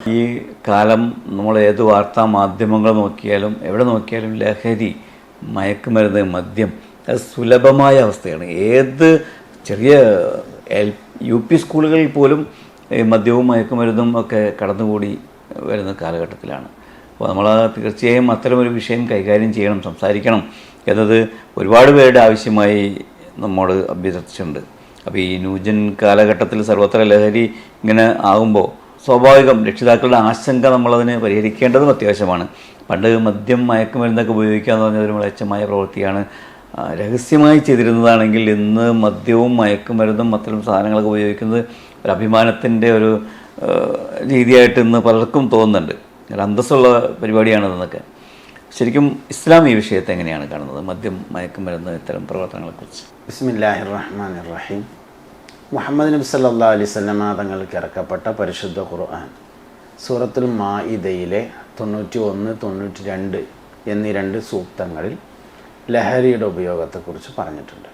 ഈ കാലം നമ്മൾ ഏത് വാർത്താ മാധ്യമങ്ങൾ നോക്കിയാലും എവിടെ നോക്കിയാലും ലഹരി മയക്കുമരുന്ന് മദ്യം അത് സുലഭമായ അവസ്ഥയാണ്. ഏത് ചെറിയ എൽ യു പി സ്കൂളുകളിൽ പോലും മദ്യവും മയക്കുമരുന്നും ഒക്കെ കടന്നുകൂടി വരുന്ന കാലഘട്ടത്തിലാണ്. അപ്പോൾ നമ്മൾ തീർച്ചയായും അത്തരമൊരു വിഷയം കൈകാര്യം ചെയ്യണം സംസാരിക്കണം എന്നത് ഒരുപാട് പേരുടെ ആവശ്യമായി നമ്മോട് അഭ്യർത്ഥിച്ചിട്ടുണ്ട്. അപ്പോൾ ഈ ന്യൂജൻ കാലഘട്ടത്തിൽ സർവത്ര ലഹരി ഇങ്ങനെ ആകുമ്പോൾ സ്വാഭാവികം രക്ഷിതാക്കളുടെ ആശങ്ക നമ്മളതിനെ പരിഹരിക്കേണ്ടതും അത്യാവശ്യമാണ്. പണ്ട് മദ്യം മയക്കുമരുന്നൊക്കെ ഉപയോഗിക്കുക എന്ന് പറഞ്ഞ ഒരു മ്ലേച്ഛമായ പ്രവൃത്തിയാണ് രഹസ്യമായി ചെയ്തിരുന്നതാണെങ്കിൽ ഇന്ന് മദ്യവും മയക്കുമരുന്നും അത്തരം സാധനങ്ങളൊക്കെ ഉപയോഗിക്കുന്നത് ഒരു അഭിമാനത്തിന്റെ ഒരു രീതിയായിട്ട് ഇന്ന് പലർക്കും തോന്നുന്നുണ്ട്. ഒരു അന്തസ്സുള്ള പരിപാടിയാണിതെന്നൊക്കെ ശരിക്കും ഇസ്ലാം ഈ വിഷയത്തെ എങ്ങനെയാണ് കാണുന്നത്? മദ്യം മയക്കുമരുന്ന് ഇത്തരം പ്രവർത്തനങ്ങളെക്കുറിച്ച്. ബിസ്മില്ലാഹിർ റഹ്മാൻ റഹീം. മുഹമ്മദ് നബി സല്ലാ അലൈഹി സ്വലമ തങ്ങൾക്ക് ഇറക്കപ്പെട്ട പരിശുദ്ധ ഖുർആൻ സൂറത്തുൽ മായിദയിലെ തൊണ്ണൂറ്റി ഒന്ന് തൊണ്ണൂറ്റി രണ്ട് എന്നീ രണ്ട് സൂക്തങ്ങളിൽ ലഹരിയുടെ ഉപയോഗത്തെക്കുറിച്ച് പറഞ്ഞിട്ടുണ്ട്.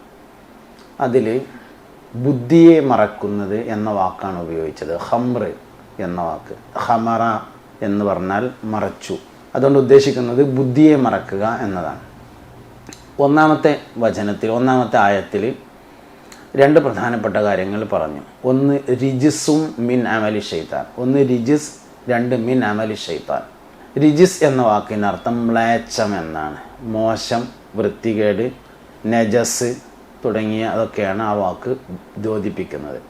അതിൽ ബുദ്ധിയെ മറക്കുന്നത് എന്ന വാക്കാണ് ഉപയോഗിച്ചത്. ഹംറ് എന്ന വാക്ക്. ഹമറ എന്ന് പറഞ്ഞാൽ മറച്ചു. അതുകൊണ്ട് ഉദ്ദേശിക്കുന്നത് ബുദ്ധിയെ മറക്കുക എന്നതാണ്. ഒന്നാമത്തെ വചനത്തിൽ ഒന്നാമത്തെ ആയത്തിൽ രണ്ട് പ്രധാനപ്പെട്ട കാര്യങ്ങൾ പറഞ്ഞു. ഒന്ന് റിജിസും മിൻ അമലി ഷെയ്ത്താൻ ഒന്ന് റിജിസ് രണ്ട് മിൻ അമലി ഷെയ്ത്താൻ റിജിസ് എന്ന വാക്കിനർത്ഥം മ്ലേച്ഛം എന്നാണ്. മോശം വൃത്തികേട് നജസ് തുടങ്ങിയ അതൊക്കെയാണ് ആ വാക്ക് ദ്യോതിപ്പിക്കുന്നത്.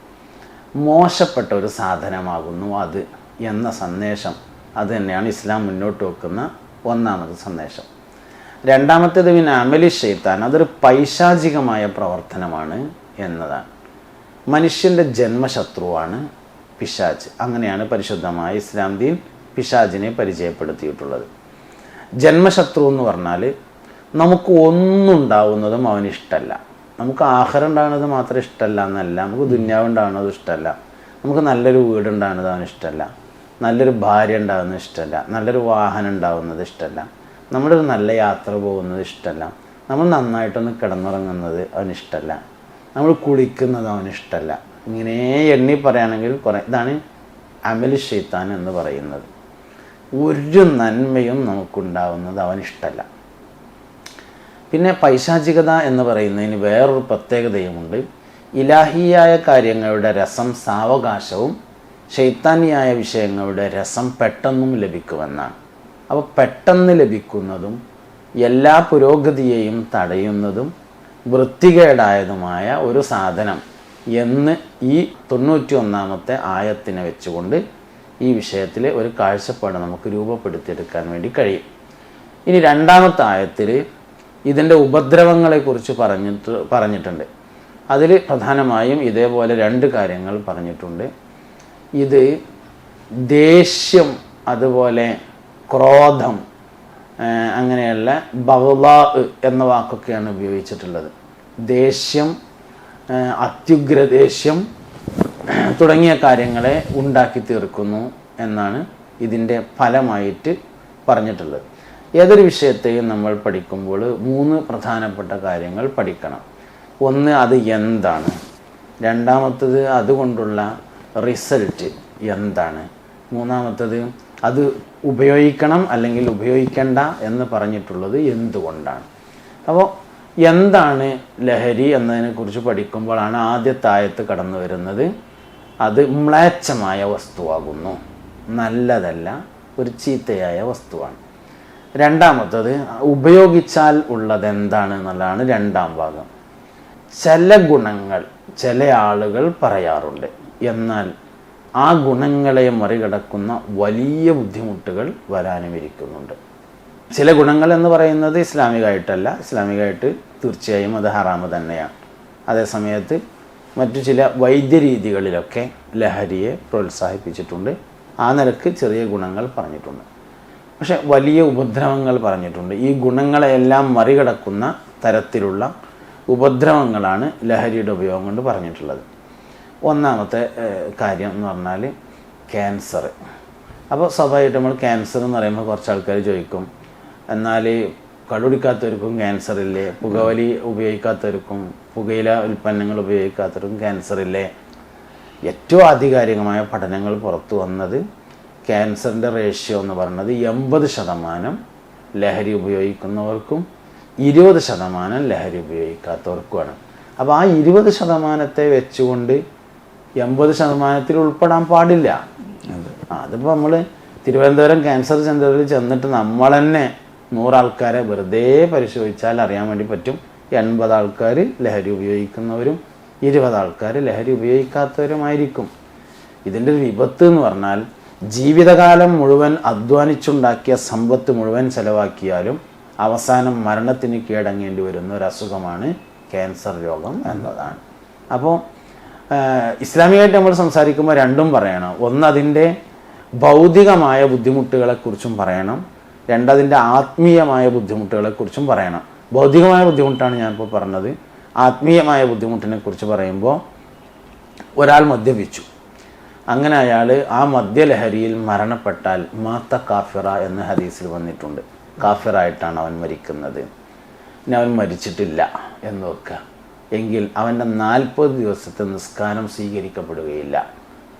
മോശപ്പെട്ട ഒരു സാധനമാകുന്നു അത് എന്ന സന്ദേശം. അത് തന്നെയാണ് ഇസ്ലാം മുന്നോട്ട് വെക്കുന്ന ഒന്നാമത് സന്ദേശം. രണ്ടാമത്തേത് പിന്നെ അമലി ഷെയ്ത്താൻ അതൊരു പൈശാചികമായ പ്രവർത്തനമാണ്. എന്നതാണ്. മനുഷ്യന്റെ ജന്മശത്രുവാണ് പിശാജ് അങ്ങനെയാണ് പരിശുദ്ധമായ ഇസ്ലാം ദീൻ പിശാജിനെ പരിചയപ്പെടുത്തിയിട്ടുള്ളത്. ജന്മശത്രു എന്ന് പറഞ്ഞാൽ നമുക്ക് ഒന്നുണ്ടാവുന്നതും അവന് ഇഷ്ടമല്ല നമുക്ക് ആഹാരം ഉണ്ടാകുന്നത് മാത്രം ഇഷ്ടമല്ല എന്നല്ല. നമുക്ക് ദുന്യാവ് ഉണ്ടാകുന്നത് ഇഷ്ടമല്ല നമുക്ക് നല്ലൊരു വീട് ഉണ്ടാകുന്നത് അവന് ഇഷ്ടമല്ല നല്ലൊരു ഭാര്യ ഉണ്ടാകുന്നത് ഇഷ്ടമല്ല നല്ലൊരു വാഹനം ഉണ്ടാകുന്നത് ഇഷ്ടമല്ല നമ്മുടെ ഒരു നല്ല യാത്ര പോകുന്നത് ഇഷ്ടമല്ല നമ്മൾ നന്നായിട്ടൊന്ന് കിടന്നുറങ്ങുന്നത് അവന് ഇഷ്ടമല്ല നമ്മൾ കുളിക്കുന്നത് അവന് ഇഷ്ടമല്ല ഇങ്ങനെ എണ്ണി പറയുകയാണെങ്കിൽ കുറേ ഇതാണ് അമലി ഷെയ്ത്താൻ എന്ന് പറയുന്നത്. ഒരു നന്മയും നമുക്കുണ്ടാവുന്നത് അവൻ ഇഷ്ടമല്ല പിന്നെ പൈശാചികത എന്ന് പറയുന്നതിന് വേറൊരു പ്രത്യേകതയുമുണ്ട്. ഇലാഹിയായ കാര്യങ്ങളുടെ രസം സാവകാശവും ശൈത്താനിയായ വിഷയങ്ങളുടെ രസം പെട്ടെന്നും ലഭിക്കുമെന്നാണ്. അപ്പോൾ പെട്ടെന്ന് ലഭിക്കുന്നതും എല്ലാ പുരോഗതിയെയും തടയുന്നതും വൃത്തികേടായതുമായ ഒരു സാധനം എന്ന് ഈ തൊണ്ണൂറ്റി ഒന്നാമത്തെ ആയത്തിനെ വെച്ചുകൊണ്ട് ഈ വിഷയത്തിൽ ഒരു കാഴ്ചപ്പാട് നമുക്ക് രൂപപ്പെടുത്തിയെടുക്കാൻ വേണ്ടി കഴിയും. ഇനി രണ്ടാമത്തെ ആയത്തിൽ ഇതിന്റെ ഉപദ്രവങ്ങളെക്കുറിച്ച് പറഞ്ഞിട്ട് പറഞ്ഞിട്ടുണ്ട്. അതിൽ പ്രധാനമായും ഇതേപോലെ രണ്ട് കാര്യങ്ങൾ പറഞ്ഞിട്ടുണ്ട്. ഇത് ദേഷ്യം അതുപോലെ ക്രോധം അങ്ങനെയുള്ള ബഹ്ലാ എന്ന വാക്കൊക്കെയാണ് ഉപയോഗിച്ചിട്ടുള്ളത്. ദേഷ്യം അത്യുഗ്ര ദേഷ്യം തുടങ്ങിയ കാര്യങ്ങളെ ഉണ്ടാക്കി തീർക്കുന്നു എന്നാണ് ഇതിന്റെ ഫലമായിട്ട് പറഞ്ഞിട്ടുള്ളത്. ഏതൊരു വിഷയത്തെയും നമ്മൾ പഠിക്കുമ്പോൾ മൂന്ന് പ്രധാനപ്പെട്ട കാര്യങ്ങൾ പഠിക്കണം. ഒന്ന് അത് എന്താണ്? രണ്ടാമത്തത് അതുകൊണ്ടുള്ള റിസൾട്ട് എന്താണ്? മൂന്നാമത്തത് അത് ഉപയോഗിക്കണം അല്ലെങ്കിൽ ഉപയോഗിക്കണ്ട എന്ന് പറഞ്ഞിട്ടുള്ളത് എന്തുകൊണ്ടാണ്? അപ്പോൾ എന്താണ് ലഹരി എന്നതിനെക്കുറിച്ച് പഠിക്കുമ്പോഴാണ് ആദ്യത്തായത്ത് കടന്നു വരുന്നത്. അത് മ്ലേച്ഛമായ വസ്തുവാകുന്നു. നല്ലതല്ല ഒരു ചീത്തയായ വസ്തുവാണ്. രണ്ടാമത്തത് ഉപയോഗിച്ചാൽ ഉള്ളത് എന്താണ് എന്നുള്ളതാണ് രണ്ടാം ഭാഗം. ചില ഗുണങ്ങൾ ചില ആളുകൾ പറയാറുണ്ട്. എന്നാൽ ആ ഗുണങ്ങളെ മറികടക്കുന്ന വലിയ ബുദ്ധിമുട്ടുകൾ വരാനും ഇരിക്കുന്നുണ്ട് ചില ഗുണങ്ങൾ എന്ന് പറയുന്നത് ഇസ്ലാമികമായിട്ടല്ല ഇസ്ലാമികമായിട്ട് തീർച്ചയായും അത് ഹറാമ് തന്നെയാണ്. അതേസമയത്ത് മറ്റു ചില വൈദ്യരീതികളിലൊക്കെ ലഹരിയെ പ്രോത്സാഹിപ്പിച്ചിട്ടുണ്ട്. ആ നിലയ്ക്ക് ചെറിയ ഗുണങ്ങൾ പറഞ്ഞിട്ടുണ്ട്. പക്ഷെ വലിയ ഉപദ്രവങ്ങൾ പറഞ്ഞിട്ടുണ്ട്. ഈ ഗുണങ്ങളെയെല്ലാം മറികടക്കുന്ന തരത്തിലുള്ള ഉപദ്രവങ്ങളാണ് ലഹരിയുടെ ഉപയോഗം കൊണ്ട് പറഞ്ഞിട്ടുള്ളത്. ഒന്നാമത്തെ കാര്യം എന്ന് പറഞ്ഞാൽ ക്യാൻസർ അപ്പോൾ സ്വാഭാവികമായിട്ട് നമ്മൾ ക്യാൻസർ എന്ന് പറയുമ്പോൾ കുറച്ച് ആൾക്കാർ ചോദിക്കും. എന്നാൽ കടുപിടിക്കാത്തവർക്കും ക്യാൻസർ ഇല്ലേ പുകവലി ഉപയോഗിക്കാത്തവർക്കും പുകയില ഉൽപ്പന്നങ്ങൾ ഉപയോഗിക്കാത്തവർക്കും ക്യാൻസർ ഇല്ലേ ഏറ്റവും ആധികാരികമായ പഠനങ്ങൾ പുറത്തു വന്നത് ക്യാൻസറിന്റെ റേഷ്യോ എന്ന് പറയുന്നത് എൺപത് ശതമാനം ലഹരി ഉപയോഗിക്കുന്നവർക്കും ഇരുപത് ശതമാനം ലഹരി ഉപയോഗിക്കാത്തവർക്കുമാണ്. അപ്പോൾ ആ ഇരുപത് ശതമാനത്തെ വെച്ചുകൊണ്ട് എൺപത് ശതമാനത്തിൽ ഉൾപ്പെടാൻ പാടില്ല. അതിപ്പോൾ നമ്മൾ തിരുവനന്തപുരം ക്യാൻസർ സെന്ററിൽ ചെന്നിട്ട് നമ്മൾ തന്നെ നൂറാൾക്കാരെ വെറുതെ പരിശോധിച്ചാൽ അറിയാൻ വേണ്ടി പറ്റും. എൺപത് ആൾക്കാർ ലഹരി ഉപയോഗിക്കുന്നവരും ഇരുപത് ആൾക്കാർ ലഹരി ഉപയോഗിക്കാത്തവരുമായിരിക്കും. ഇതിന്റെ ഒരു വിപത്ത് എന്ന് പറഞ്ഞാൽ ജീവിതകാലം മുഴുവൻ അധ്വാനിച്ചുണ്ടാക്കിയ സമ്പത്ത് മുഴുവൻ ചെലവാക്കിയാലും അവസാനം മരണത്തിന് കീഴടങ്ങേണ്ടി വരുന്ന ഒരു അസുഖമാണ് ക്യാൻസർ രോഗം എന്നതാണ്. അപ്പോൾ ഇസ്ലാമികമായിട്ട് നമ്മൾ സംസാരിക്കുമ്പോൾ രണ്ടും പറയണം. ഒന്ന് അതിന്റെ ഭൗതികമായ ബുദ്ധിമുട്ടുകളെക്കുറിച്ചും പറയണം. രണ്ടതിന്റെ ആത്മീയമായ ബുദ്ധിമുട്ടുകളെക്കുറിച്ചും പറയണം. ഭൗതികമായ ബുദ്ധിമുട്ടാണ് ഞാനിപ്പോൾ പറഞ്ഞത്. ആത്മീയമായ ബുദ്ധിമുട്ടിനെ കുറിച്ച് പറയുമ്പോൾ ഒരാൾ മദ്യപിച്ചു. അങ്ങനെ അയാൾ ആ മദ്യലഹരിയിൽ മരണപ്പെട്ടാൽ മാത്ത കാഫിറ എന്ന ഹദീസിൽ വന്നിട്ടുണ്ട്. കാഫിറായിട്ടാണ് അവൻ മരിക്കുന്നത്. പിന്നെ അവൻ മരിച്ചിട്ടില്ല എന്ന് എങ്കിൽ അവന്റെ നാൽപ്പത് ദിവസത്തെ നിസ്കാരം സ്വീകരിക്കപ്പെടുകയില്ല.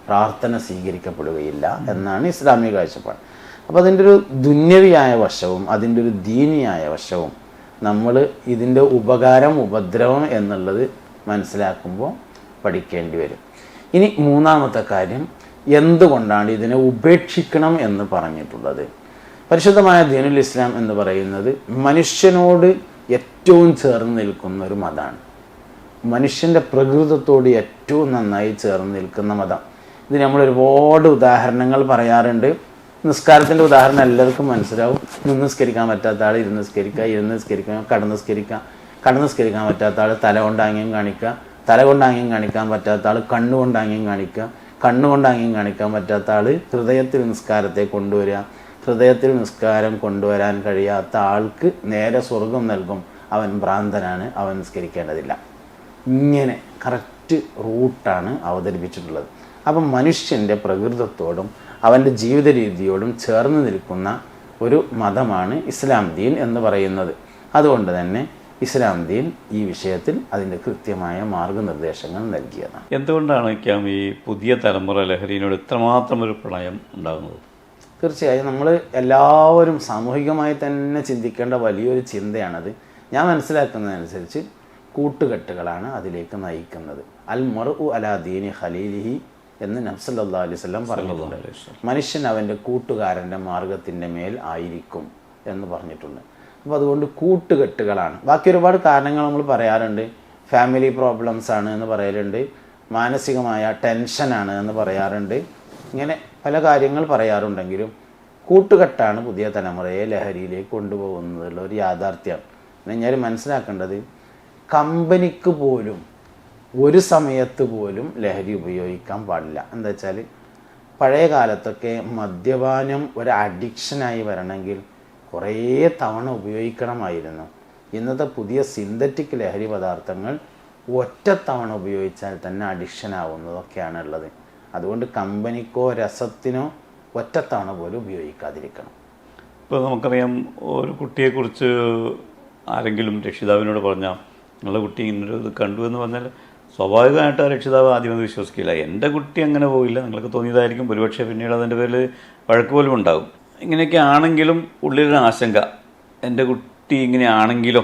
പ്രാർത്ഥന സ്വീകരിക്കപ്പെടുകയില്ല എന്നാണ് ഇസ്ലാമിക കാഴ്ചപ്പാട്. അപ്പോൾ അതിന്റെ ഒരു ദുന്യവിയായ വശവും അതിന്റെ ഒരു ദീനിയായ വശവും നമ്മൾ ഇതിന്റെ ഉപകാരം ഉപദ്രവം എന്നുള്ളത് മനസ്സിലാക്കുമ്പോൾ പഠിക്കേണ്ടി വരും. ഇനി മൂന്നാമത്തെ കാര്യം എന്തുകൊണ്ടാണ് ഇതിനെ ഉപേക്ഷിക്കണം എന്ന് പറഞ്ഞിട്ടുള്ളത്? പരിശുദ്ധമായ ദീനുൽ ഇസ്ലാം എന്ന് പറയുന്നത് മനുഷ്യനോട് ഏറ്റവും ചേർന്ന് നിൽക്കുന്ന ഒരു മതമാണ്. മനുഷ്യന്റെ പ്രകൃതത്തോട് ഏറ്റവും നന്നായി ചേർന്ന് നിൽക്കുന്ന മതം. ഇത് നമ്മൾ ഒരുപാട് ഉദാഹരണങ്ങൾ പറയാറുണ്ട്. നിസ്കാരത്തിന്റെ ഉദാഹരണം എല്ലാവർക്കും മനസ്സിലാവും. നിന്ന് നിസ്കരിക്കാൻ പറ്റാത്ത ആൾ ഇരുന്ന് നിസ്കരിക്കുക ഇരുന്ന് നിസ്കരിക്കുക കടന്ന് നിസ്കരിക്കുക. കടന്ന് നിസ്കരിക്കാൻ പറ്റാത്ത ആൾ തല കൊണ്ടാങ്ങിയും കാണിക്കുക. തല കൊണ്ടാങ്ങിയും കാണിക്കാൻ പറ്റാത്ത ആൾ കണ്ണുകൊണ്ടാങ്ങിയും കാണിക്കുക. കണ്ണുകൊണ്ടാങ്ങിയും കാണിക്കാൻ പറ്റാത്ത ആൾ ഹൃദയത്തിൽ നിസ്കാരത്തെ കൊണ്ടുവരിക. ഹൃദയത്തിൽ നിസ്കാരം കൊണ്ടുവരാൻ കഴിയാത്ത ആൾക്ക് നേരെ സ്വർഗം നൽകും. അവൻ ഭ്രാന്തനാണ്. അവൻ നിസ്കരിക്കേണ്ടതില്ല. ഇങ്ങനെ കറക്റ്റ് റൂട്ടാണ് അവതരിപ്പിച്ചിട്ടുള്ളത്. അപ്പം മനുഷ്യന്റെ പ്രകൃതത്തോടും അവന്റെ ജീവിത രീതിയോടും ചേർന്ന് നിൽക്കുന്ന ഒരു മതമാണ് ഇസ്ലാം ദീൻ എന്ന് പറയുന്നത്. അതുകൊണ്ട് തന്നെ ഇസ്ലാം ദീൻ ഈ വിഷയത്തിൽ അതിന്റെ കൃത്യമായ മാർഗനിർദ്ദേശങ്ങൾ നൽകിയതാണ്. എന്തുകൊണ്ടാണ് ക്യാം ഈ പുതിയ തലമുറ ലഹരിയിനോട് ഇത്രമാത്രം ഒരു പ്രണയം ഉണ്ടാകുന്നത്? തീർച്ചയായും നമ്മൾ എല്ലാവരും സാമൂഹികമായി തന്നെ ചിന്തിക്കേണ്ട വലിയൊരു ചിന്തയാണത്. ഞാൻ മനസ്സിലാക്കുന്നതനുസരിച്ച് കൂട്ടുകെട്ടുകളാണ് അതിലേക്ക് നയിക്കുന്നത്. അൽ മറു അലാ ദീനി ഖലീലിഹി എന്ന് നബ്സല്ലാ അലൈഹി സ്വലം പറഞ്ഞിട്ടുണ്ട്. മനുഷ്യൻ അവന്റെ കൂട്ടുകാരന്റെ മാർഗത്തിന്റെ മേൽ ആയിരിക്കും എന്ന് പറഞ്ഞിട്ടുണ്ട്. അപ്പോൾ അതുകൊണ്ട് കൂട്ടുകെട്ടുകളാണ്. ബാക്കി ഒരുപാട് കാരണങ്ങൾ നമ്മൾ പറയാറുണ്ട്. ഫാമിലി പ്രോബ്ലംസ് ആണ് എന്ന് പറയലുണ്ട്. മാനസികമായ ടെൻഷനാണ് എന്ന് പറയാറുണ്ട്. ഇങ്ങനെ പല കാര്യങ്ങൾ പറയാറുണ്ടെങ്കിലും കൂട്ടുകെട്ടാണ് പുതിയ തലമുറയെ ലഹരിയിലേക്ക് കൊണ്ടുപോകുന്നതുള്ള ഒരു യാഥാർത്ഥ്യം. ഞാൻ മനസ്സിലാക്കേണ്ടത് കമ്പനിക്ക് പോലും ഒരു സമയത്ത് പോലും ലഹരി ഉപയോഗിക്കാൻ പാടില്ല. എന്താ വെച്ചാൽ പഴയ കാലത്തൊക്കെ മദ്യപാനം ഒരു അഡിക്ഷനായി വരണമെങ്കിൽ കുറേ തവണ ഉപയോഗിക്കണമായിരുന്നു. ഇന്നത്തെ പുതിയ സിന്തറ്റിക് ലഹരി പദാർത്ഥങ്ങൾ ഒറ്റ തവണ ഉപയോഗിച്ചാൽ തന്നെ അഡിക്ഷൻ ആവുന്നതൊക്കെയാണ് ഉള്ളത് അതുകൊണ്ട് കമ്പനിക്കോ രസത്തിനോ ഒറ്റത്തവണ പോലും ഉപയോഗിക്കാതിരിക്കണം. ഇപ്പോൾ നമുക്കറിയാം ഒരു കുട്ടിയെക്കുറിച്ച് ആരെങ്കിലും രക്ഷിതാവിനോട് പറഞ്ഞാൽ നിങ്ങളുടെ കുട്ടി ഇങ്ങനൊരു ഇത് കണ്ടു എന്ന് പറഞ്ഞാൽ സ്വാഭാവികമായിട്ട് ആ രക്ഷിതാവ് ആദ്യം വിശ്വസിക്കില്ല. എന്റെ കുട്ടി അങ്ങനെ പോയില്ല. നിങ്ങൾക്ക് തോന്നിയതായിരിക്കും. ഒരുപക്ഷെ പിന്നീട് അതിന്റെ പേരിൽ വഴക്ക് പോലും ഉണ്ടാകും. ഇങ്ങനെയൊക്കെ ആണെങ്കിലും ഉള്ളിലൊരു ആശങ്ക. എന്റെ കുട്ടി ഇങ്ങനെ ആണെങ്കിലോ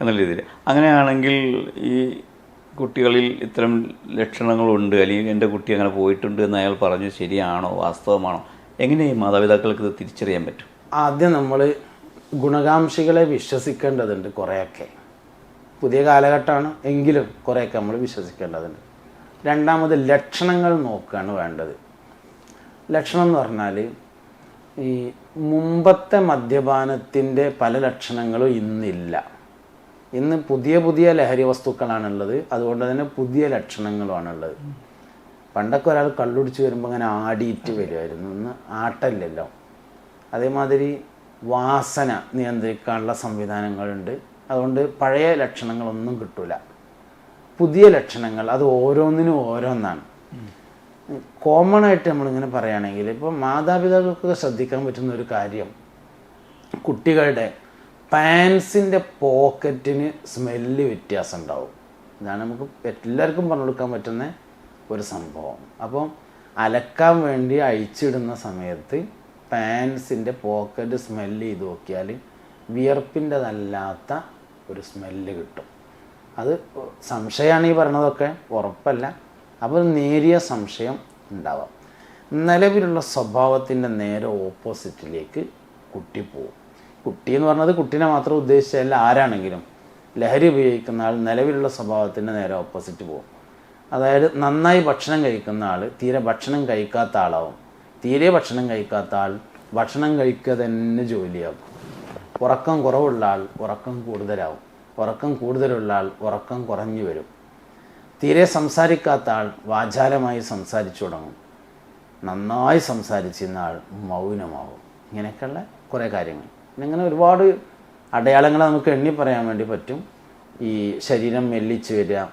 എന്നുള്ള രീതിയിൽ. അങ്ങനെയാണെങ്കിൽ ഈ കുട്ടികളിൽ ഇത്തരം ലക്ഷണങ്ങളുണ്ട്. അല്ലെങ്കിൽ എന്റെ കുട്ടി അങ്ങനെ പോയിട്ടുണ്ട് എന്ന് അയാൾ പറഞ്ഞു ശരിയാണോ? വാസ്തവമാണോ? എങ്ങനെ ഈ മാതാപിതാക്കൾക്ക് ഇത് തിരിച്ചറിയാൻ പറ്റും? ആദ്യം നമ്മൾ ഗുണകാംക്ഷികളെ വിശ്വസിക്കേണ്ടതുണ്ട് കുറേയൊക്കെ. പുതിയ കാലഘട്ടമാണ് എങ്കിലും കുറേയൊക്കെ നമ്മൾ വിശ്വസിക്കേണ്ടതുണ്ട്. രണ്ടാമത് ലക്ഷണങ്ങൾ നോക്കുകയാണ് വേണ്ടത്. ലക്ഷണം എന്ന് പറഞ്ഞാൽ ഈ മുമ്പത്തെ മദ്യപാനത്തിന്റെ പല ലക്ഷണങ്ങളും ഇന്നില്ല. ഇന്ന് പുതിയ പുതിയ ലഹരി വസ്തുക്കളാണുള്ളത്. അതുകൊണ്ട് തന്നെ പുതിയ ലക്ഷണങ്ങളുമാണുള്ളത്. പണ്ടൊക്കെ ഒരാൾ കള്ളുടിച്ച് വരുമ്പോൾ അങ്ങനെ ആടിയിട്ട് വരുമായിരുന്നു. ഇന്ന് ആട്ടല്ലല്ലോ അതേമാതിരി വാസന നിയന്ത്രിക്കാനുള്ള സംവിധാനങ്ങളുണ്ട്. അതുകൊണ്ട് പഴയ ലക്ഷണങ്ങളൊന്നും കിട്ടൂല. പുതിയ ലക്ഷണങ്ങൾ അത് ഓരോന്നിനും ഓരോന്നാണ്. കോമൺ ആയിട്ട് നമ്മളിങ്ങനെ പറയുകയാണെങ്കിൽ ഇപ്പോൾ മാതാപിതാക്കൾക്കൊക്കെ ശ്രദ്ധിക്കാൻ പറ്റുന്ന ഒരു കാര്യം കുട്ടികളുടെ പാൻസിന്റെ പോക്കറ്റിന് സ്മെല്ല് വ്യത്യാസം ഉണ്ടാവും ഇതാണ് നമുക്ക് എല്ലാവർക്കും പറഞ്ഞു കൊടുക്കാൻ പറ്റുന്ന ഒരു സംഭവം. അപ്പം അലക്കാൻ വേണ്ടി അഴിച്ചിടുന്ന സമയത്ത് പാൻസിന്റെ പോക്കറ്റ് സ്മെല്ല് ചെയ്ത് നോക്കിയാൽ വിയർപ്പിന്റെതല്ലാത്ത ഒരു സ്മെല്ല് കിട്ടും. അത് സംശയമാണ് ഈ പറഞ്ഞതൊക്കെ ഉറപ്പല്ല. അപ്പോൾ നേരിയ സംശയം ഉണ്ടാവാം. നിലവിലുള്ള സ്വഭാവത്തിന്റെ നേരെ ഓപ്പോസിറ്റിലേക്ക് കുട്ടി പോവും കുട്ടി എന്ന് പറഞ്ഞത് കുട്ടീനെ മാത്രം ഉദ്ദേശിച്ചല്ല ആരാണെങ്കിലും. ലഹരി ഉപയോഗിക്കുന്ന ആൾ നിലവിലുള്ള സ്വഭാവത്തിന്റെ നേരെ ഓപ്പോസിറ്റ് പോകും. അതായത് നന്നായി ഭക്ഷണം കഴിക്കുന്ന ആൾ തീരെ ഭക്ഷണം കഴിക്കാത്ത ആളാവും. തീരെ ഭക്ഷണം കഴിക്കാത്ത ആൾ ഭക്ഷണം കഴിക്കുക തന്നെ ജോലിയാകും. ഉറക്കം കുറവുള്ള ആൾ ഉറക്കം കൂടുതലാവും. ഉറക്കം കൂടുതലുള്ള ആൾ ഉറക്കം കുറഞ്ഞു വരും. തീരെ സംസാരിക്കാത്ത ആൾ വാചാലമായി സംസാരിച്ചു തുടങ്ങും. നന്നായി സംസാരിച്ചിരുന്ന ആൾ മൗനമാവും. ഇങ്ങനെയൊക്കെയുള്ള കുറേ കാര്യങ്ങൾ. ഇങ്ങനെ ഒരുപാട് അടയാളങ്ങൾ നമുക്ക് എണ്ണി പറയാൻ വേണ്ടി പറ്റും. ഈ ശരീരം മെല്ലിച്ച് വരിക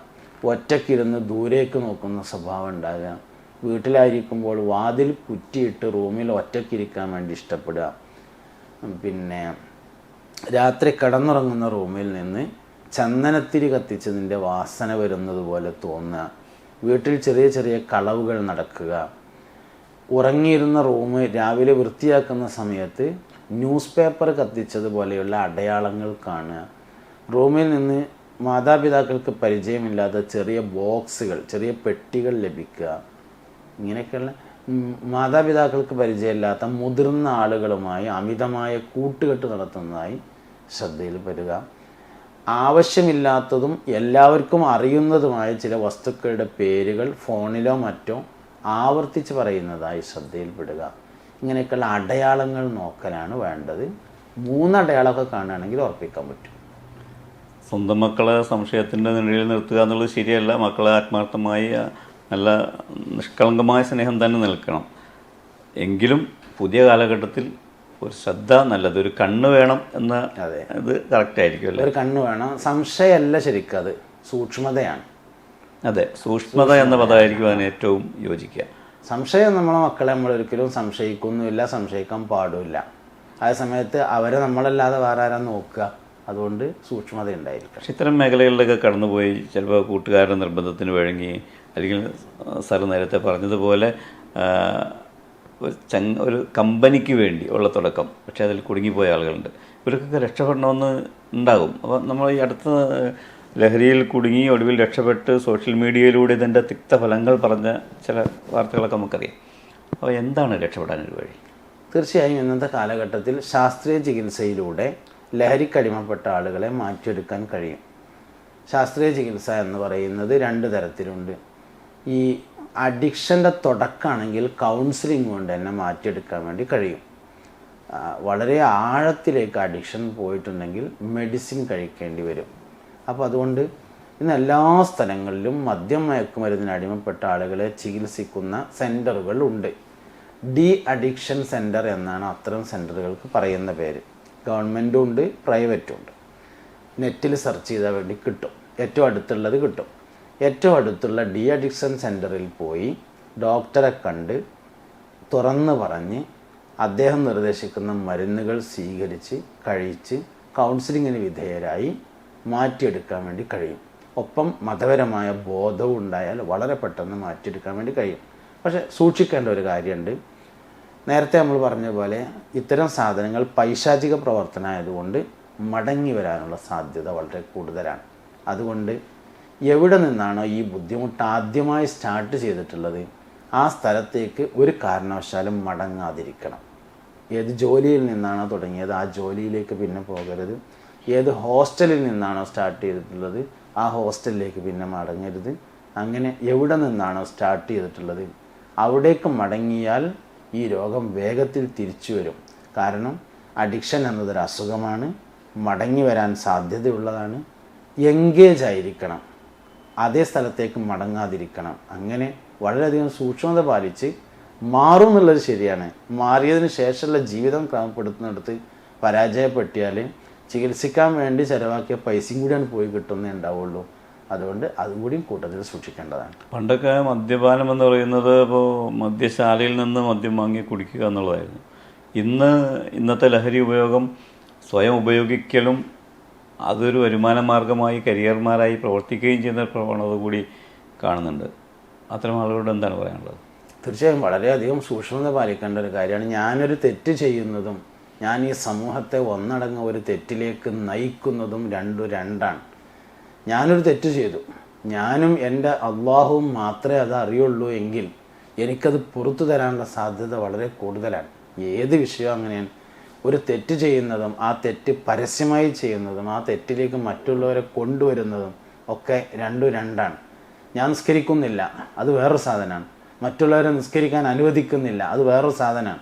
ഒറ്റക്കിരുന്ന് ദൂരേക്ക് നോക്കുന്ന സ്വഭാവം ഉണ്ടാകുക വീട്ടിലായിരിക്കുമ്പോൾ വാതിൽ കുറ്റിയിട്ട് റൂമിൽ ഒറ്റക്കിരിക്കാൻ വേണ്ടി ഇഷ്ടപ്പെടുക പിന്നെ രാത്രി കിടന്നുറങ്ങുന്ന റൂമിൽ നിന്ന് ചന്ദനത്തിരി കത്തിച്ചതിന്റെ വാസന വരുന്നത് പോലെ തോന്നുക. വീട്ടിൽ ചെറിയ ചെറിയ കളവുകൾ നടക്കുക. ഉറങ്ങിയിരുന്ന റൂം രാവിലെ വൃത്തിയാക്കുന്ന സമയത്ത് ന്യൂസ് പേപ്പർ കത്തിച്ചതുപോലെയുള്ള അടയാളങ്ങൾ കാണുക. റൂമിൽ നിന്ന് മാതാപിതാക്കൾക്ക് പരിചയമില്ലാത്ത ചെറിയ ബോക്സുകൾ ചെറിയ പെട്ടികൾ ലഭിക്കുക. ഇങ്ങനെയൊക്കെയുള്ള മാതാപിതാക്കൾക്ക് പരിചയമില്ലാത്ത മുതിർന്ന ആളുകളുമായി അമിതമായ കൂട്ടുകെട്ട് നടത്തുന്നതായി ശ്രദ്ധയിൽ വരിക ആവശ്യമില്ലാത്തതും എല്ലാവർക്കും അറിയുന്നതുമായ ചില വസ്തുക്കളുടെ പേരുകൾ ഫോണിലോ മറ്റോ ആവർത്തിച്ച് പറയുന്നതായി ശ്രദ്ധയിൽപ്പെടുക ഇങ്ങനെയൊക്കെയുള്ള അടയാളങ്ങൾ നോക്കലാണ് വേണ്ടത്. മൂന്ന് അടയാളമൊക്കെ കാണുകയാണെങ്കിൽ ഉറപ്പിക്കാൻ പറ്റും. സ്വന്തം മക്കളെ സംശയത്തിന്റെ നിഴലിൽ നിർത്തുക എന്നുള്ളത് ശരിയല്ല. മക്കളെ ആത്മാർത്ഥമായി നല്ല നിഷ്കളങ്കമായ സ്നേഹം തന്നെ നിൽക്കണം. എങ്കിലും പുതിയ കാലഘട്ടത്തിൽ ഒരു ശ്രദ്ധ നല്ലത് ഒരു കണ്ണ് വേണം എന്ന അതെ. ഇത് കറക്റ്റ് ആയിരിക്കും അല്ലേ? ഒരു കണ്ണ് വേണം. സംശയമല്ല ശരിക്കും അത്. സൂക്ഷ്മതയാണ്. അതെ സൂക്ഷ്മത എന്ന പദമായിരിക്കും അതിന് ഏറ്റവും യോജിക്കുക. സംശയം നമ്മളെ മക്കളെ നമ്മൾ ഒരിക്കലും സംശയിക്കുന്നുമില്ല സംശയിക്കാൻ പാടില്ല ആ സമയത്ത് അവരെ നമ്മളല്ലാതെ വേറെ ആരാ നോക്കുക. അതുകൊണ്ട് സൂക്ഷ്മത ഉണ്ടായിരിക്കും പക്ഷെ ഇത്തരം മേഖലകളിലൊക്കെ കടന്നുപോയി ചിലപ്പോൾ കൂട്ടുകാരുടെ നിർബന്ധത്തിന് വഴങ്ങി അല്ലെങ്കിൽ സാർ നേരത്തെ പറഞ്ഞതുപോലെ ചങ് ഒരു കമ്പനിക്ക് വേണ്ടി ഉള്ള തുടക്കം. പക്ഷേ അതിൽ കുടുങ്ങിപ്പോയ ആളുകളുണ്ട്. ഇവർക്കൊക്കെ രക്ഷപ്പെടണമെന്ന് ഉണ്ടാകും. അപ്പോൾ നമ്മൾ ഈ അടുത്ത ലഹരിയിൽ കുടുങ്ങി ഒടുവിൽ രക്ഷപ്പെട്ട് സോഷ്യൽ മീഡിയയിലൂടെ ഇതിന്റെ തിക്തഫലങ്ങൾ പറഞ്ഞ ചില വാർത്തകളൊക്കെ നമുക്കറിയാം. അപ്പോൾ എന്താണ് രക്ഷപ്പെടാനൊരു വഴി? തീർച്ചയായും ഇന്നത്തെ കാലഘട്ടത്തിൽ ശാസ്ത്രീയ ചികിത്സയിലൂടെ ലഹരിക്കടിമപ്പെട്ട ആളുകളെ മാറ്റിയെടുക്കാൻ കഴിയും. ശാസ്ത്രീയ ചികിത്സ എന്ന് പറയുന്നത് രണ്ട് തരത്തിലുണ്ട്. ഈ അഡിക്ഷന്റെ തുടക്കമാണെങ്കിൽ കൗൺസിലിംഗ് കൊണ്ട് തന്നെ മാറ്റിയെടുക്കാൻ വേണ്ടി കഴിയും. വളരെ ആഴത്തിലേക്ക് അഡിക്ഷൻ പോയിട്ടുണ്ടെങ്കിൽ മെഡിസിൻ കഴിക്കേണ്ടി വരും. അപ്പോൾ അതുകൊണ്ട് ഇന്ന് എല്ലാ സ്ഥലങ്ങളിലും മദ്യം മയക്കുമരുന്നിന് അടിമപ്പെട്ട ആളുകളെ ചികിത്സിക്കുന്ന സെന്ററുകൾ ഉണ്ട്. ഡി അഡിക്ഷൻ സെന്റർ എന്നാണ് അത്തരം സെന്ററുകൾക്ക് പറയുന്ന പേര്. ഗവൺമെന്റും ഉണ്ട് പ്രൈവറ്റും ഉണ്ട്. നെറ്റിൽ സെർച്ച് ചെയ്താൽ വേണ്ടി കിട്ടും. ഏറ്റവും അടുത്തുള്ളത് കിട്ടും. ഏറ്റവും അടുത്തുള്ള ഡി അഡിക്ഷൻ സെന്ററിൽ പോയി ഡോക്ടറെ കണ്ട് തുറന്ന് പറഞ്ഞ് അദ്ദേഹം നിർദ്ദേശിക്കുന്ന മരുന്നുകൾ സ്വീകരിച്ച് കഴിച്ച് കൗൺസിലിങ്ങിന് വിധേയരായി മാറ്റിയെടുക്കാൻ വേണ്ടി കഴിയും. ഒപ്പം മതപരമായ ബോധവും ഉണ്ടായാൽ വളരെ പെട്ടെന്ന് മാറ്റിയെടുക്കാൻ വേണ്ടി കഴിയും. പക്ഷേ സൂക്ഷിക്കേണ്ട ഒരു കാര്യമുണ്ട്. നേരത്തെ നമ്മൾ പറഞ്ഞ പോലെ ഇത്തരം സാധനങ്ങൾ പൈശാചിക പ്രവർത്തനമായതുകൊണ്ട് മടങ്ങി വരാനുള്ള സാധ്യത വളരെ കൂടുതലാണ്. അതുകൊണ്ട് എവിടെ നിന്നാണോ ഈ ബുദ്ധിമുട്ട് ആദ്യമായി സ്റ്റാർട്ട് ചെയ്തിട്ടുള്ളത്? ആ സ്ഥലത്തേക്ക് ഒരു കാരണവശാലും മടങ്ങാതിരിക്കണം. ഏത് ജോലിയിൽ നിന്നാണോ തുടങ്ങിയത് ആ ജോലിയിലേക്ക് പിന്നെ പോകരുത്. ഏത് ഹോസ്റ്റലിൽ നിന്നാണോ സ്റ്റാർട്ട് ചെയ്തിട്ടുള്ളത് ആ ഹോസ്റ്റലിലേക്ക് പിന്നെ മടങ്ങരുത്. അങ്ങനെ എവിടെ നിന്നാണോ സ്റ്റാർട്ട് ചെയ്തിട്ടുള്ളത് അവിടേക്ക് മടങ്ങിയാൽ ഈ രോഗം വേഗത്തിൽ തിരിച്ചു വരും. കാരണം അഡിക്ഷൻ എന്നതൊരു അസുഖമാണ്. മടങ്ങി വരാൻ സാധ്യതയുള്ളതാണ്. എൻഗേജ് ആയിരിക്കണം. അതേ സ്ഥലത്തേക്ക് മടങ്ങാതിരിക്കണം. അങ്ങനെ വളരെയധികം സൂക്ഷ്മത പാലിച്ച് മാറും എന്നുള്ളത് ശരിയാണ്. മാറിയതിന് ശേഷമുള്ള ജീവിതം ക്രമപ്പെടുത്തുന്നിടത്ത് പരാജയപ്പെട്ടിയാൽ ചികിത്സിക്കാൻ വേണ്ടി ചിലവാക്കിയ പൈസയും കൂടിയാണ് പോയി കിട്ടുന്നേ ഉണ്ടാവുള്ളൂ. അതുകൊണ്ട് അതും കൂടിയും കൂട്ടത്തിൽ സൂക്ഷിക്കേണ്ടതാണ്. പണ്ടൊക്കെ മദ്യപാനം എന്ന് പറയുന്നത് ഇപ്പോൾ മദ്യശാലയിൽ നിന്ന് മദ്യം വാങ്ങി കുടിക്കുക എന്നുള്ളതായിരുന്നു. ഇന്ന് ഇന്നത്തെ ലഹരി ഉപയോഗം സ്വയം ഉപയോഗിക്കലും അതൊരു വരുമാന മാർഗമായി കരിയർമാരായി പ്രവർത്തിക്കുകയും ചെയ്യുന്ന പ്രവണത കൂടി കാണുന്നുണ്ട്. അത്തരം ആളുകളോട് എന്താണ് പറയാനുള്ളത്? തീർച്ചയായും വളരെയധികം സൂക്ഷ്മത പാലിക്കേണ്ട ഒരു കാര്യമാണ്. ഞാനൊരു തെറ്റ് ചെയ്യുന്നതും ഞാൻ ഈ സമൂഹത്തെ ഒന്നടങ്ങ ഒരു തെറ്റിലേക്ക് നയിക്കുന്നതും രണ്ടു രണ്ടാണ്. ഞാനൊരു തെറ്റ് ചെയ്തു. ഞാനും എന്റെ അള്ളാഹുവും മാത്രമേ അത് അറിയുള്ളൂ എങ്കിൽ എനിക്കത് പുറത്തു തരാനുള്ള സാധ്യത വളരെ കൂടുതലാണ്. ഏത് വിഷയവും അങ്ങനെയാണ്. ഒരു തെറ്റ് ചെയ്യുന്നതും ആ തെറ്റ് പരസ്യമായി ചെയ്യുന്നതും ആ തെറ്റിലേക്ക് മറ്റുള്ളവരെ കൊണ്ടുവരുന്നതും ഒക്കെ രണ്ടും രണ്ടാണ്. ഞാൻ നിസ്കരിക്കുന്നില്ല അത് വേറൊരു സാധനമാണ്. മറ്റുള്ളവരെ നിസ്കരിക്കാൻ അനുവദിക്കുന്നില്ല അത് വേറൊരു സാധനമാണ്.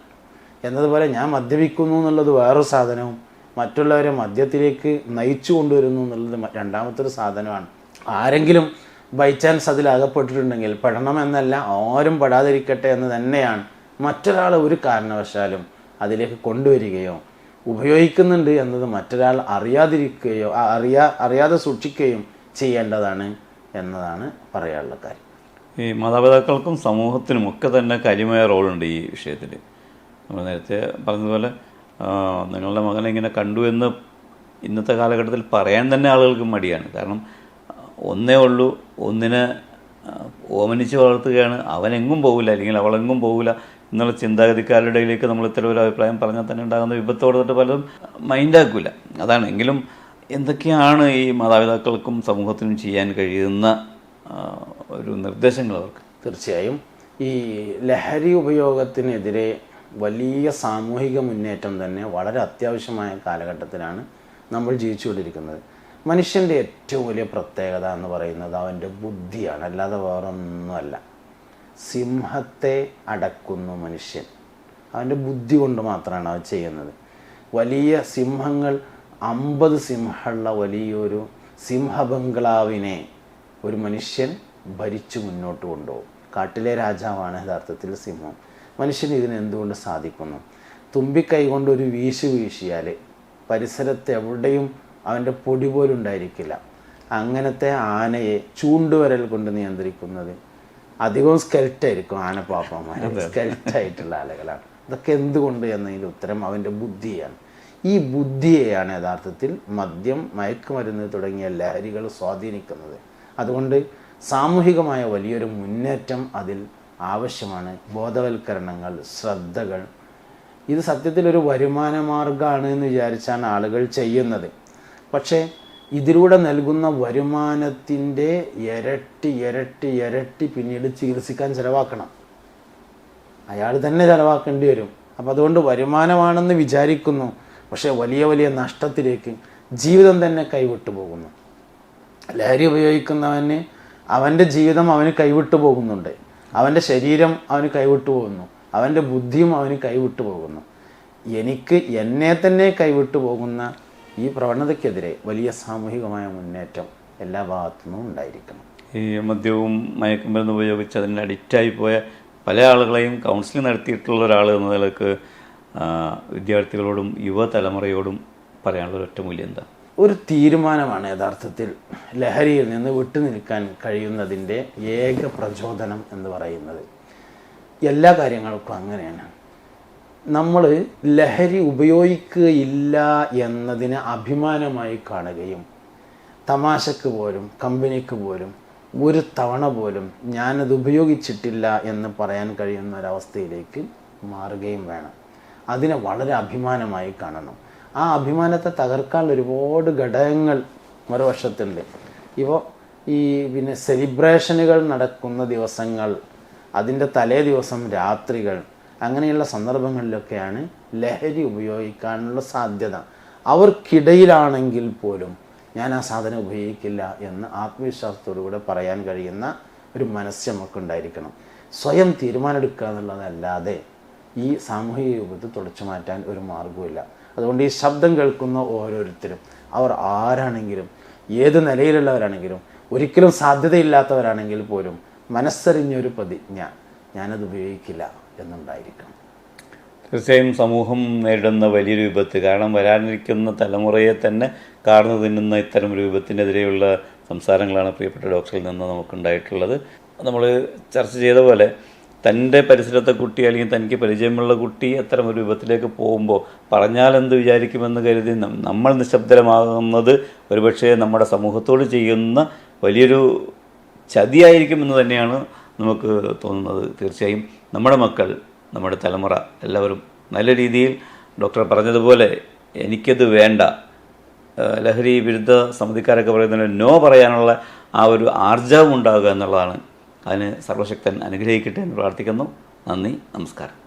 എന്നതുപോലെ ഞാൻ മദ്യപിക്കുന്നു എന്നുള്ളത് വേറൊരു സാധനവും മറ്റുള്ളവരെ മദ്യത്തിലേക്ക് നയിച്ചു കൊണ്ടുവരുന്നു എന്നുള്ളത് രണ്ടാമത്തെ രണ്ടാമത്തൊരു സാധനമാണ്. ആരെങ്കിലും ബൈ ചാൻസ് അതിൽ അകപ്പെട്ടിട്ടുണ്ടെങ്കിൽ പെടണമെന്നല്ല ആരും പെടാതിരിക്കട്ടെ എന്ന് തന്നെയാണ് മറ്റൊരാൾ ഒരു കാരണവശാലും അതിലേക്ക് കൊണ്ടുവരികയോ ഉപയോഗിക്കുന്നുണ്ട് എന്നത് മറ്റൊരാൾ അറിയാതിരിക്കുകയോ അറിയാ അറിയാതെ സൂക്ഷിക്കുകയും ചെയ്യേണ്ടതാണ് എന്നതാണ് പറയാനുള്ള കാര്യം. ഈ മാതാപിതാക്കൾക്കും സമൂഹത്തിനും ഒക്കെ തന്നെ കാര്യമായ റോളുണ്ട് ഈ വിഷയത്തിൽ. നമ്മൾ നേരത്തെ പറഞ്ഞതുപോലെ നിങ്ങളുടെ മകനെ ഇങ്ങനെ കണ്ടു എന്ന് ഇന്നത്തെ കാലഘട്ടത്തിൽ പറയാൻ തന്നെ ആളുകൾക്ക് മടിയാണ്. കാരണം ഒന്നേ ഉള്ളൂ ഒന്നിനെ ഓമനിച്ച് വളർത്തുകയാണ്. അവനെങ്ങും പോകില്ല അല്ലെങ്കിൽ അവളെങ്ങും പോകില്ല എന്നുള്ള ചിന്താഗതിക്കാരുടെ ഇടയിലേക്ക് നമ്മൾ ഇത്തരം ഒരു അഭിപ്രായം പറഞ്ഞാൽ തന്നെ ഉണ്ടാകുന്ന വിപത്തോട് തൊട്ട് പലതും മൈൻഡാക്കില്ല അതാണ്. എങ്കിലും എന്തൊക്കെയാണ് ഈ മാതാപിതാക്കൾക്കും സമൂഹത്തിനും ചെയ്യാൻ കഴിയുന്ന ഒരു നിർദ്ദേശങ്ങൾ അവർക്ക്? തീർച്ചയായും. ഈ ലഹരി ഉപയോഗത്തിനെതിരെ വലിയ സാമൂഹിക മുന്നേറ്റം തന്നെ വളരെ അത്യാവശ്യമായ കാലഘട്ടത്തിലാണ് നമ്മൾ ജീവിച്ചുകൊണ്ടിരിക്കുന്നത്. മനുഷ്യന്റെ ഏറ്റവും വലിയ പ്രത്യേകത എന്ന് പറയുന്നത് അവന്റെ ബുദ്ധിയാണ്. അല്ലാതെ വേറൊന്നുമല്ല. സിംഹത്തെ അടക്കുന്നു മനുഷ്യൻ. അവന്റെ ബുദ്ധി കൊണ്ട് മാത്രമാണ് അവൻ ചെയ്യുന്നത്. വലിയ സിംഹങ്ങൾ അമ്പത് സിംഹമുള്ള വലിയൊരു സിംഹബംഗ്ലാവിനെ ഒരു മനുഷ്യൻ ഭരിച്ചു മുന്നോട്ട് കൊണ്ടുപോകും. കാട്ടിലെ രാജാവാണ് യഥാർത്ഥത്തിൽ സിംഹം. മനുഷ്യന് ഇതിന് എന്തുകൊണ്ട് സാധിക്കുന്നു? തുമ്പിക്കൈ കൊണ്ട് ഒരു വീശ് വീശിയാൽ പരിസരത്ത് എവിടെയും അവന്റെ പൊടി പോലും ഉണ്ടായിരിക്കില്ല അങ്ങനത്തെ ആനയെ ചൂണ്ടുവരൽ കൊണ്ട് നിയന്ത്രിക്കുന്നത് അധികവും സ്കെൽറ്റായിരിക്കും ആനപ്പാപ്പന്മാർ സ്കെൽറ്റായിട്ടുള്ള ആളുകളാണ്. ഇതൊക്കെ എന്തുകൊണ്ട് എന്നതിന്റെ ഉത്തരം അവന്റെ ബുദ്ധിയാണ്. ഈ ബുദ്ധിയെയാണ് യഥാർത്ഥത്തിൽ മദ്യം മയക്കുമരുന്ന് തുടങ്ങിയ ലഹരികൾ സ്വാധീനിക്കുന്നത്. അതുകൊണ്ട് സാമൂഹികമായ വലിയൊരു മുന്നേറ്റം അതിൽ ആവശ്യമാണ്. ബോധവൽക്കരണങ്ങൾ ശ്രദ്ധകൾ. ഇത് സത്യത്തിൽ ഒരു വരുമാന എന്ന് വിചാരിച്ചാണ് ആളുകൾ ചെയ്യുന്നത്. പക്ഷേ ഇതിലൂടെ നൽകുന്ന വരുമാനത്തിന്റെ ഇരട്ടി ഇരട്ടി ഇരട്ടി പിന്നീട് ചികിത്സിക്കാൻ ചിലവാക്കണം. അയാൾ തന്നെ ചിലവാക്കേണ്ടി വരും. അപ്പം അതുകൊണ്ട് വരുമാനമാണെന്ന് വിചാരിക്കുന്നു. പക്ഷേ വലിയ വലിയ നഷ്ടത്തിലേക്ക് ജീവിതം തന്നെ കൈവിട്ടു പോകുന്നു. ലഹരി ഉപയോഗിക്കുന്നവന് അവന്റെ ജീവിതം അവന് കൈവിട്ടു പോകുന്നുണ്ട്. അവന്റെ ശരീരം അവന് കൈവിട്ടു പോകുന്നു. അവന്റെ ബുദ്ധിയും അവന് കൈവിട്ടു പോകുന്നു. എനിക്ക് എന്നെ തന്നെ കൈവിട്ടു പോകുന്ന ഈ പ്രവണതയ്ക്കെതിരെ വലിയ സാമൂഹികമായ മുന്നേറ്റം എല്ലാ ഭാഗത്തു നിന്നും ഉണ്ടായിരിക്കണം. ഈ മദ്യവും മയക്കുമരുന്ന് ഉപയോഗിച്ച് അതിന് അഡിക്റ്റായി പോയ പല ആളുകളെയും കൗൺസിലിംഗ് നടത്തിയിട്ടുള്ള ഒരാൾ എന്ന നിലയ്ക്ക് വിദ്യാർത്ഥികളോടും യുവതലമുറയോടും പറയാനുള്ള ഒരൊറ്റ മൂല്യം എന്താ? ഒരു തീരുമാനമാണ് യഥാർത്ഥത്തിൽ ലഹരിയിൽ നിന്ന് വിട്ടുനിൽക്കാൻ കഴിയുന്നതിന്റെ ഏക പ്രചോദനം എന്ന് പറയുന്നത്. എല്ലാ കാര്യങ്ങൾക്കും അങ്ങനെയാണ്. നമ്മൾ ലഹരി ഉപയോഗിക്കുകയില്ല എന്നതിന് അഭിമാനമായി കാണുകയും തമാശക്ക് പോലും കമ്പനിക്ക് പോലും ഒരു തവണ പോലും ഞാനത് ഉപയോഗിച്ചിട്ടില്ല എന്ന് പറയാൻ കഴിയുന്ന ഒരവസ്ഥയിലേക്ക് മാറുകയും വേണം. അതിനെ വളരെ അഭിമാനമായി കാണണം. ആ അഭിമാനത്തെ തകർക്കാൻ ഒരുപാട് ഘടകങ്ങൾ മറുവശത്തുണ്ട് ഇപ്പോൾ ഈ പിന്നെ സെലിബ്രേഷനുകൾ നടക്കുന്ന ദിവസങ്ങൾ അതിന്റെ തലേ ദിവസം രാത്രികൾ അങ്ങനെയുള്ള സന്ദർഭങ്ങളിലൊക്കെയാണ് ലഹരി ഉപയോഗിക്കാനുള്ള സാധ്യത. അവർക്കിടയിലാണെങ്കിൽ പോലും ഞാൻ ആ സാധനം ഉപയോഗിക്കില്ല എന്ന് ആത്മവിശ്വാസത്തോടു കൂടെ പറയാൻ കഴിയുന്ന ഒരു മനസ്സ് നമുക്കുണ്ടായിരിക്കണം സ്വയം തീരുമാനമെടുക്കുക എന്നുള്ളതല്ലാതെ ഈ സാമൂഹിക യുഗത്തെ തുടച്ചു മാറ്റാൻ ഒരു മാർഗവുമില്ല അതുകൊണ്ട് ഈ ശബ്ദം കേൾക്കുന്ന ഓരോരുത്തരും അവർ ആരാണെങ്കിലും ഏത് നിലയിലുള്ളവരാണെങ്കിലും ഒരിക്കലും സാധ്യതയില്ലാത്തവരാണെങ്കിൽ പോലും മനസ്സറിഞ്ഞൊരു പ്രതിജ്ഞ ഞാനത് ഉപയോഗിക്കില്ല. എന്നുണ്ടായിരിക്കണം തീർച്ചയായും സമൂഹം നേരിടുന്ന വലിയൊരു വിപത്ത്. കാരണം വരാനിരിക്കുന്ന തലമുറയെ തന്നെ കാർന്നു തിന്നുന്ന ഇത്തരം ഒരു വിപത്തിനെതിരെയുള്ള സംസാരങ്ങളാണ് പ്രിയപ്പെട്ട ഡോക്ടറിൽ നിന്ന് നമുക്കുണ്ടായിട്ടുള്ളത്. നമ്മൾ ചർച്ച ചെയ്ത പോലെ തന്റെ പരിസരത്തെ കുട്ടി അല്ലെങ്കിൽ തനിക്ക് പരിചയമുള്ള കുട്ടി അത്തരം ഒരു വിപത്തിലേക്ക് പോകുമ്പോൾ പറഞ്ഞാൽ എന്ത് വിചാരിക്കുമെന്ന് കരുതി നമ്മൾ നിശബ്ദരമാകുന്നത് ഒരുപക്ഷെ നമ്മുടെ സമൂഹത്തോട് ചെയ്യുന്ന വലിയൊരു ചതിയായിരിക്കും എന്ന് തന്നെയാണ് നമുക്ക് തോന്നുന്നത് തീർച്ചയായും നമ്മുടെ മക്കൾ നമ്മുടെ തലമുറ എല്ലാവരും നല്ല രീതിയിൽ ഡോക്ടർ പറഞ്ഞതുപോലെ എനിക്കത് വേണ്ട. ലഹരി വിരുദ്ധ സമിതിക്കാരൊക്കെ പറയുന്നതിന് നോ പറയാനുള്ള ആ ഒരു ആർജവം ഉണ്ടാകുക എന്നുള്ളതാണ്. അതിന് സർവശക്തൻ അനുഗ്രഹിക്കട്ടെ എന്ന് പ്രാർത്ഥിക്കുന്നു. നന്ദി നമസ്കാരം.